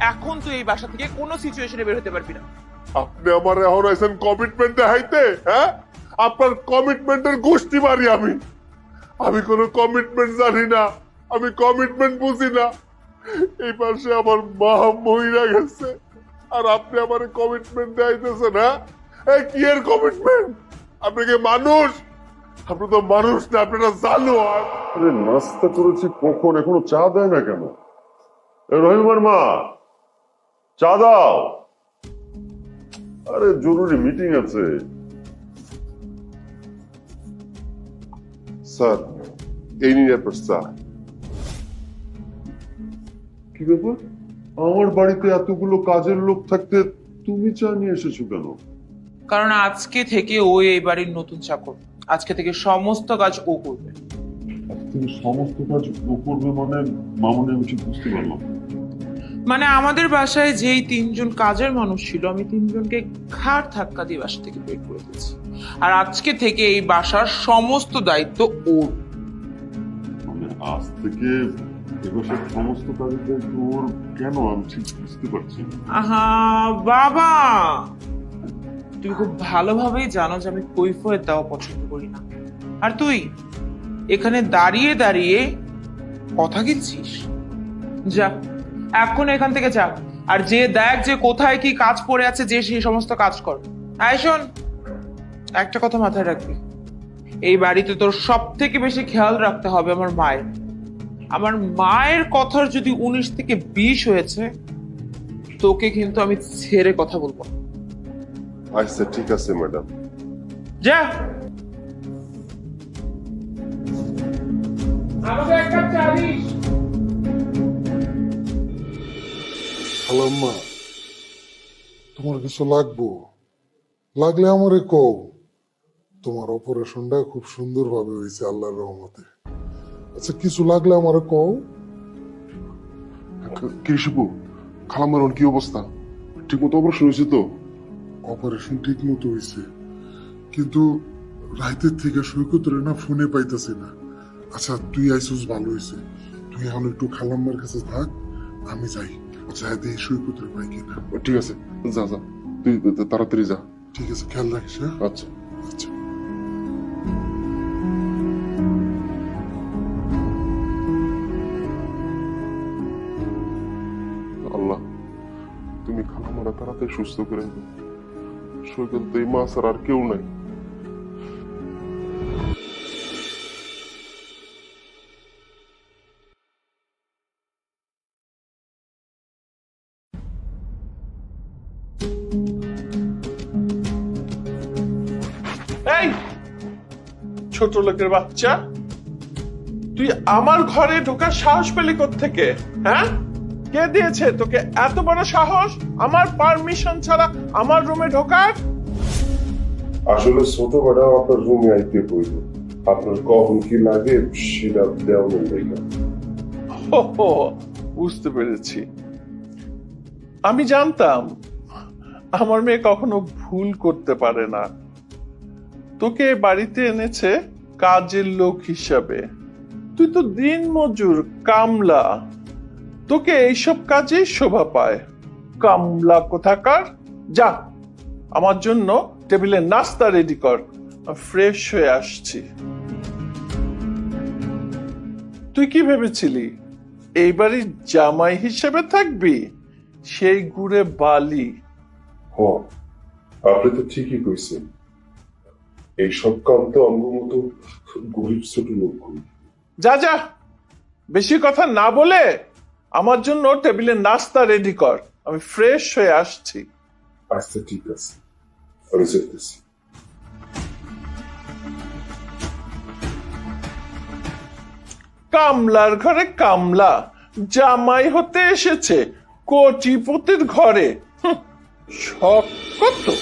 এখন তুই এই বাসা থেকে কোনো সিচুয়েশনে বের হতে পারবি না। আপনি আমার এখন আইসেন কমিটমেন্ট দেখাইতে হ্যাঁ? আপনার কমিটমেন্টের গোষ্ঠী মারি আমি। আমি কোনো কমিটমেন্ট জানি না আমি কমিটমেন্ট বুঝি না। এই পাশে আমার মা মহিলা গেছে আর আপনি আমার কমিটমেন্ট দেখাইতেছেন হ্যাঁ? এই কি এর কমিটমেন্ট আপনি কি মানুষ? আপনি তো মানুষ না আপনারা জানোয়ার। আরে নাস্তা করেছি কখন? এখনও চা দেয় না কেন? এ রহিমার মা চা দাও আরে জরুরি মিটিং আছে। স্যার এই নিয়ে আপনার চা কি ব্যাপার? আমার বাড়িতে এতগুলো কাজের লোক থাকতে তুমি চা নিয়ে এসেছ কেন? কারণ আজকে থেকে ও এই বাড়ির নতুন চাকর। আজকে থেকে সমস্ত কাজ ও করবে। তুমি সমস্ত কাজ ও করবে মানে মামনি আমি ঠিক বুঝতে পারলাম। মানে আমাদের বাসায় যেই তিনজন কাজের মানুষ ছিল আমি তিনজনকে ঘাড় ধাক্কা দিয়ে বাসা থেকে বের করে দিয়েছি। আর আজকে থেকে এই বাসার সমস্ত দায়িত্ব ওর। মানে আজ থেকে এবার সমস্ত কাজের দায়িত্ব ওর কেন? আমি ঠিক বুঝতে পারছি না। আহা বাবা! তুমি খুব ভালোভাবেই জানো যে আমি কৈফিয়ত দেওয়া পছন্দ করি না। আর তুই এখানে দাঁড়িয়ে দাঁড়িয়ে কথা কিনছিস যা এখন এখান থেকে যা। আর যে দেখ যে কোথায় কি কাজ পড়ে আছে যে সেই সমস্ত কাজ কর। আয় শোন একটা কথা মাথায় রাখবি। এই বাড়িতে তোর সব থেকে বেশি খেয়াল রাখতে হবে আমার মায়ের। আমার মায়ের কথার যদি উনিশ থেকে বিশ হয়েছে তোকে কিন্তু আমি ছেড়ে কথা বলব আচ্ছা ঠিক আছে ম্যাডাম। যা। আমাকে এক কাপ চা খালাম্মা তোমার কিছু লাগবো? লাগলে আমারে কও। তোমার অপারেশনটা খুব সুন্দরভাবে হয়েছে আল্লাহর রহমতে। আচ্ছা কিছু লাগলে আমারে কও। কৃষিপু খালাম্মার কি অবস্থা? ঠিক মতো অপারেশন হয়েছে তো? অপারেশন ঠিক মতো হয়েছে। কিন্তু রাইতের থেকে সৈকতরে না ফোনে পাইতেছি না। আচ্ছা তুই আইসুস ভালো হয়েছে। তুই এখন একটু খালাম্মার কাছে থাক আমি যাই। দেখি সৈকতরে পাই কিনা ঠিক আছে যা যা তুই তাড়াতাড়ি যা ঠিক আছে খেয়াল রাখিস হ্যাঁ আচ্ছা আচ্ছা আল্লাহ তুমি খালামারা তাড়াতাড়ি সুস্থ করে সৈকত তো এই মাছ আর আর কেউ নাই ছোট লোকের বাচ্চা? তুই আমার ঘরে ঢোকার সাহস পেলি থেকে হ্যাঁ? কে দিয়েছে তোকে এত বড় সাহস? আমার পারমিশন ছাড়া আমার রুমে ঢোকার? আসলে ছোট বেটা আপনার রুমে আইতে কইল আপনার কখন কি লাগে সেটা দেওয়া হো, বুঝতে পেরেছি। আমি জানতাম আমার মেয়ে কখনো ভুল করতে পারে না। তোকে বাড়িতে এনেছে কাজের লোক হিসাবে। তুই তো দিন মজুর, কামলা। তোকে এইসব কাজেই শোভা পায়। কামলা কোথাকার? যা, আমার জন্য টেবিলে নাস্তা রেডি কর। ফ্রেশ হয়ে আসছি। তুই কি ভেবেছিলি? এই বাড়ির জামাই হিসেবে থাকবি? সেই গুড়ে বালি। হ, আপনি তো ঠিকই কইছেন। এইসব কাম তো অঙ্গ মতো গরিব ছোট লোক করি যা যা। বেশি কথা না বলে আমার জন্য টেবিলে নাস্তা রেডি কর। আমি ফ্রেশ হয়ে আসছি। আচ্ছা ঠিক আছে। আমি যেতেছি। কামলার ঘরে কামলা। জামাই হতে এসেছে। কোটিপতির ঘরে। শখ কত?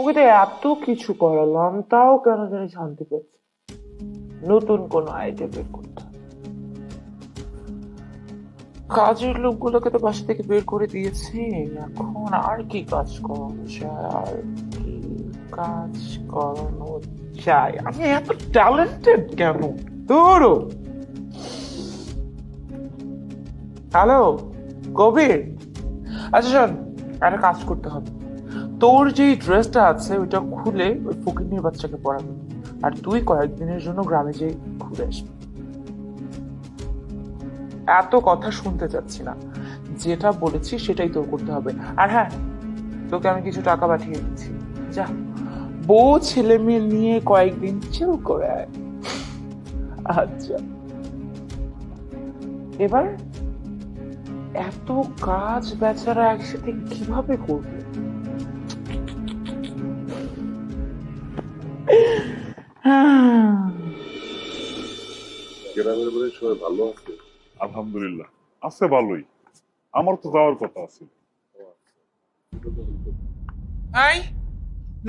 ওকে এত কিছু করালাম তাও কেন জানি শান্তি পাচ্ছি নতুন কোন আইডিয়া বের করতে। কাজের লোকগুলোকে তো বাসা থেকে বের করে দিয়েছি। এখন আর কি কাজ করানো যায়? আর কি কাজ করানো যায়? আমি এত ট্যালেন্টেড কেন? তোরও হ্যালো কবির আচ্ছা শোন, একটা কাজ করতে হবে। তোর যে ড্রেসটা আছে, ওইটা খুলে ওই ফকিরনির বাচ্চাকে পরাবি আর তুই কয়েকদিনের জন্য গ্রামে যে ঘুরে আসবি এত কথা শুনতে চাচ্ছি না। যেটা বলেছি সেটাই তোর করতে হবে। আর হ্যাঁ তোকে আমি কিছু টাকা পাঠিয়ে দিচ্ছি। যা। বউ ছেলে মেয়ে নিয়ে কয়েকদিন চিল করে আচ্ছা। এবার এত কাজ বেচারা একসাথে কীভাবে করবে? গ্রামের বাড়ির সবাই ভালো আছে? আলহামদুলিল্লাহ। আছে ভালোই। আমার তো যাওয়ার কথা আছে। এই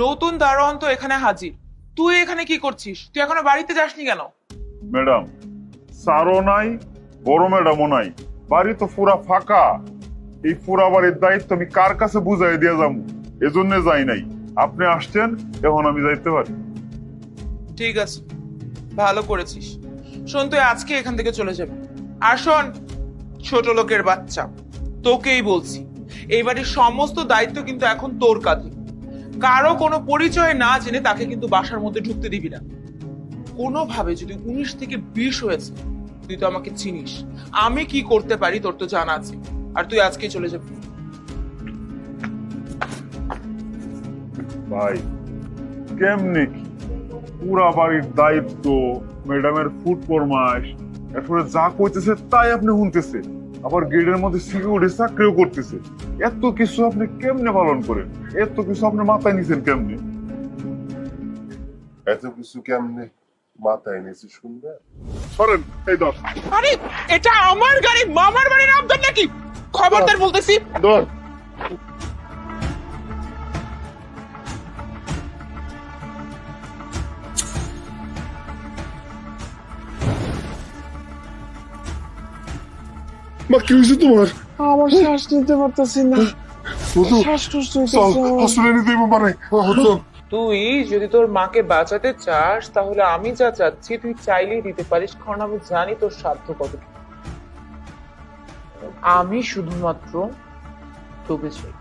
নতুন দারোয়ান তো এখানে হাজির। তুই এখানে কি করছিস? তুই এখনও বাড়িতে যাসনি কেন? ম্যাডাম সারও নাই বড় ম্যাডামও নাই। বাড়ি তো পুরা ফাঁকা। এই পুরা বাড়ির দায়িত্ব আমি কার কাছে বুঝাই দিয়ে যাব? এজন্য যাই নাই। আপনি আসছেন এখন আমি যাইতে পারি। ঠিক আছে। ভালো করেছিস। শোন, তুই আজকে এখান থেকে চলে যাবি। আর শোন, ছোট লোকের বাচ্চা, তোকেই বলছি, এই বাড়ির সমস্ত দায়িত্ব কিন্তু এখন তোর কাঁধে। কারও কোনো পরিচয় না জেনে তাকে কিন্তু বাসার মধ্যে ঢুকতে দিবি না। কোনোভাবে যদি উনিশ থেকে বিশ হয়েছে, তুই তো আমাকে চিনিস। আমি কি করতে পারি তোর তো জানা আছে। আর তুই আজকে চলে যাবি। ভাই, কেমনে পুরা বাড়ির দায়িত্ব ম্যাডামের ফুট ফরমাস এরপরে যা কইতেছে তাই আপনি শুনতেছে। আবার গেটের মধ্যে সিকিউরিটি চাকরিও করতেছে। এত কিছু আপনি কেমনে পালন করেন? এত কিছু আপনি মাথায় নিছেন কেমনে? এত কিছু কেমনে মাথায় নিয়েছি শুনবে সরেন এই দশ আরে এটা আমার গাড়ি মামার বাড়ির আবদার নাকি? খবরদার বলতেছি। দশ মা কি হয়েছে তোমার আমার শ্বাস নিতে পারতেছি না মধু শ্বাসকষ্ট চল হসপিটালে নিতে হবে মানে চল তুই যদি তোর মাকে বাঁচাতে চাস তাহলে আমি যা চাচ্ছি তুই চাইলেই দিতে পারিস কারণ আমি জানি তোর সাধ্য কত আমি শুধুমাত্র তোকে চাই।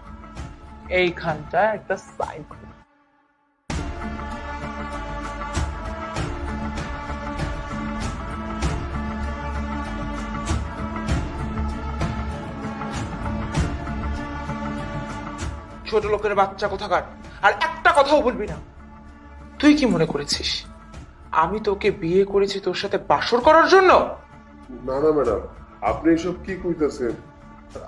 এইখানটা একটা সাইন ছোট লোকের বাচ্চা কোথাকার? আর একটা কথাও বলবি না। তুই কি মনে করেছিস? আমি তোকে বিয়ে করেছি তোর সাথে বাসর করার জন্য? না না ম্যাডাম। আপনি এসব কি কইতেছেন?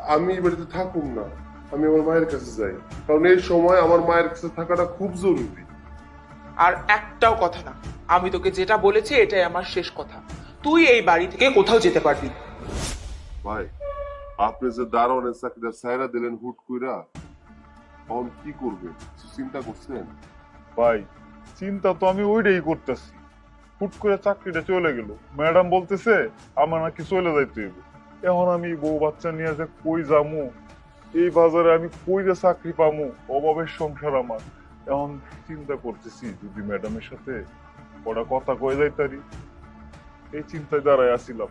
আমি এই বাড়িতে থাকুম না। আমি আমার মায়ের কাছে যাই। কারণ এই সময় আমার মায়ের কাছে থাকাটা খুব জরুরি। আর একটাও কথা না। আমি তোকে যেটা বলেছি এটাই আমার শেষ কথা। তুই এই বাড়ি থেকে কোথাও যেতে পারবি ভাই আপনি যে দারোয়ানের চাকরিটা সাইরা দিলেন হুট কইরা তখন কি করবে? কিছু চিন্তা করছেন? ভাই চিন্তা তো আমি ওইটাই করতেছি। হুট করে চাকরিটা চলে গেল। ম্যাডাম বলতেছে আমার নাকি চলে যাইতে হইব। এখন আমি বউ বাচ্চা নিয়ে যে কই যামু? এই বাজারে আমি কই যে চাকরি পামু? অভাবের সংসার আমার। এখন চিন্তা করতেছি যদি ম্যাডামের সাথে ওরা কথা কয়ে যাইতারি। এই চিন্তায় দাঁড়ায় আসিলাম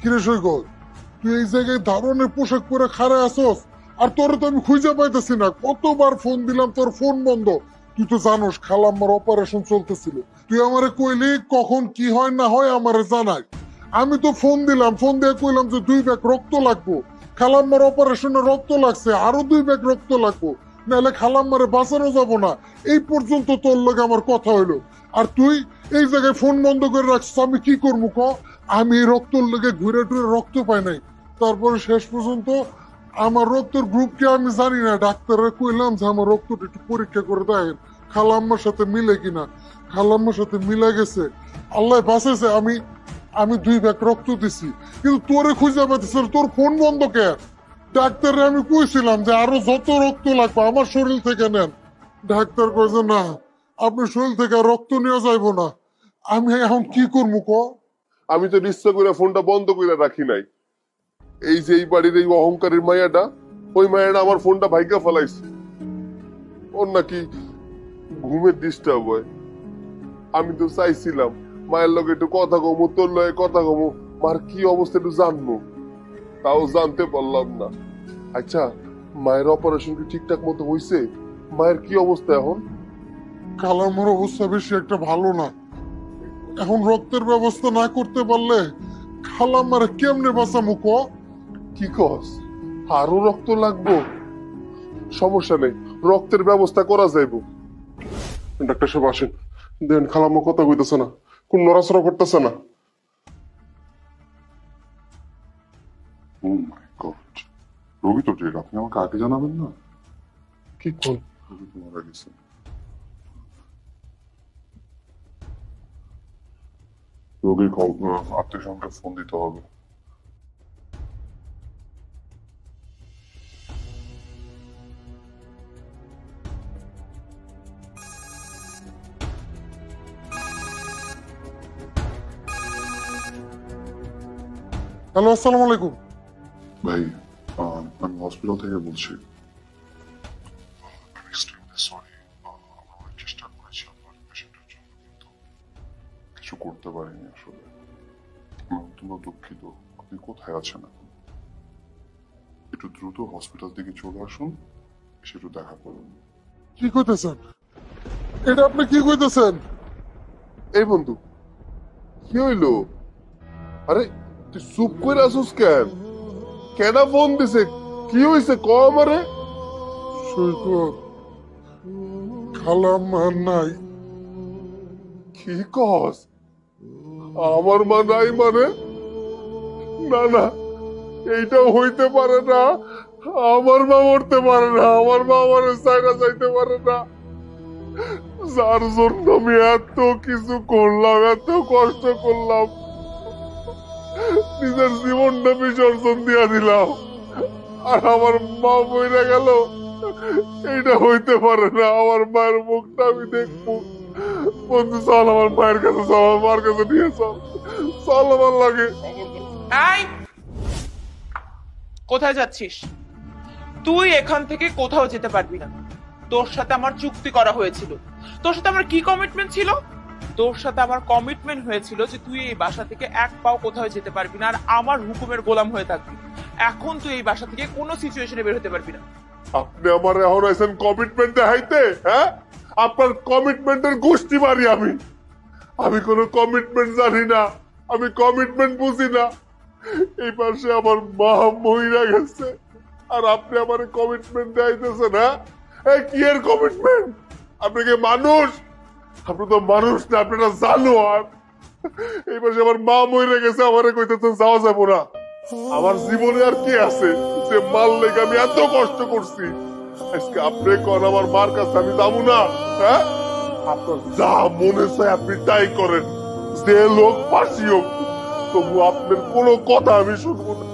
কিরে সৈকত? তুই এই জায়গায় দারুণের পোশাক পরে খাড়া আসস আর তোর তো আমি খুঁজে পাইতেছি না। কতবার ফোন দিলাম, তোর ফোন বন্ধ। তুই তো জানোস অপারেশন চলতেছিল। তুই আমারে কইলি, কখন কি হয় না হয় আমারে জানাই। আমি তো ফোন দিলাম ফোন দিয়ে কইলাম যে দুই ব্যাগ রক্ত লাগবো। খালাম্মার অপারেশনে রক্ত লাগছে, আরও দুই ব্যাগ রক্ত লাগবো। নাহলে খালাম্মারে বাঁচানো যাব না। এই পর্যন্ত তোর লগে আমার কথা হইল। আর তুই এই জায়গায় ফোন বন্ধ করে রাখছিস, আমি কি করব ক? আমি রক্তর লেগে ঘুরে টুরে রক্ত পাই নাই। তারপরে শেষ পর্যন্ত আমার রক্তের গ্রুপকে আমি জানি না। ডাক্তাররা কইলাম যে আমার রক্তটা একটু পরীক্ষা করে দেখেন, খালাম্মার সাথে মিলে কিনা। খালাম্মার সাথে মিলে গেছে। আল্লাহ বাঁচাইছে, আমি আমি দুই ব্যাগ রক্ত দিছি। কিন্তু তোরে খুঁজে পাইতেছে তোর ফোন বন্ধ কে? ডাক্তারে আমি কইছিলাম যে আরও যত রক্ত লাগবে আমার শরীর থেকে নেন। ডাক্তার কইছে, না, আপনার শরীর থেকে রক্ত নেওয়া যাইবো না। আমি এখন কি করব ক আমি তো ইচ্ছা করে ফোনটা বন্ধ করে রাখি নাই। এই যে এই বাড়ির এই অহংকারের মায়াটা, ওই মায়াটা আমার ফোনটা ভাইকা ফেলাইছে। ওর নাকি ঘুমের ডিস্টার্ব হয়। আমি তো চাইছিলাম, মায়ের লগে একটু কথা কমু, তোর লগে কথা কমু, মার কি অবস্থা একটু জানব তাও জানতে পারলাম না। আচ্ছা মায়ের অপারেশন কি ঠিকঠাক মতো হয়েছে মায়ের কি অবস্থা এখন? খালাম্মার অবস্থা বেশি একটা ভালো না। এখন রক্তের ব্যবস্থা না করতে পারলে খালাম্মার কেমনে বাঁচামু ক? কি কস? আরও রক্ত লাগবো? সমস্যা নেই রক্তের ব্যবস্থা করা যাইব। ডাক্তার সাহেব আসেন। দেন খালাম্মা কথা কইতেছে না কোন নড়াচড়া করতেছে না। গড রবি তো আপনি আমাকে আগে জানাবেন না? কি কোন? রবি তো মারা গেছে রোগীর আত্মীয় সঙ্গে ফোন দিতে হবে হ্যালো আসসালামু আলাইকুম ভাই আমি হসপিটাল থেকে বলছি কোথায় আছেন এখন একটু দ্রুত হসপিটাল থেকে চলে আসুন এসে একটু দেখা করুন। কি কইতেছেন? এটা আপনি কি কইতেছেন? এই বন্ধু কি হইল? আরে তুই চুপ করে আসুস কেন? কেন ফোন দিছে? কি হইছে? ক আমারে? সৈকত খালাম্মার নাই। কি কস? আমার মা নাই মানে? না না এইটা হইতে পারে না। আমার মা মরতে পারে না, আমার মা আমার সাইরা যাইতে পারে না। যার জন্য আমি এত কিছু করলাম, এত কষ্ট করলাম। নিজের জীবনটা বিসর্জন দিয়া দিলাম। আর আমার মা বইরা গেল, এইটা হইতে পারে না। আমার মায়ের মুখটা আমি দেখব। বন্ধু, চল আমার মায়ের কাছে, চল, আমার মার কাছে নিয়ে চল। চল আমার লাগে। এই কোথায় যাচ্ছিস? তুই এখান থেকে কোথাও যেতে পারবি না। তোর সাথে আমার চুক্তি করা হয়েছিল। তোর সাথে আমার কি কমিটমেন্ট ছিল? তোর সাথে আমার কমিটমেন্ট হয়েছিল যে তুই এই বাসা থেকে এক পাও কোথাও যেতে পারবি না, আর আমার হুকুমের গোলাম হয়ে থাকবি। এখন তুই এই বাসা থেকে কোনো সিচুয়েশনে বের হতে পারবি না। আপনি আমার এখন আইসেন কমিটমেন্ট দেখাইতে হ্যাঁ? আপনার কমিটমেন্টের গোষ্ঠী মারি আমি। আমি কোনো কমিটমেন্ট জানি না, আমি কমিটমেন্ট বুঝি না। এই পাশে আমার মা মহিলা গেছে। আর আপনি আমার কমিটমেন্ট দেখাইতেছেন হ্যাঁ? এই কি এর কমিটমেন্ট আপনি কি মানুষ? আপনি তো মানুষ না, আপনি একটা জানোয়ার। এই পাশে আমার মা মহিলা গেছে, আমারে কইতেছেন যাওয়া যাব না। আমার জীবনে আর কি আছে যে মাল লেগে আমি এত কষ্ট করছি? আজকে আপনি কর আমার মার কাছে আমি যাব না হ্যাঁ? আপনার যা মনে চায় আপনি তাই করেন। যে লোক ফাঁসি হোক তবু আপনার কোনো কথা আমি শুনব না।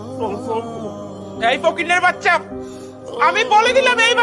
বাচ্চা আমি বলে দিলাম এই বাড়ি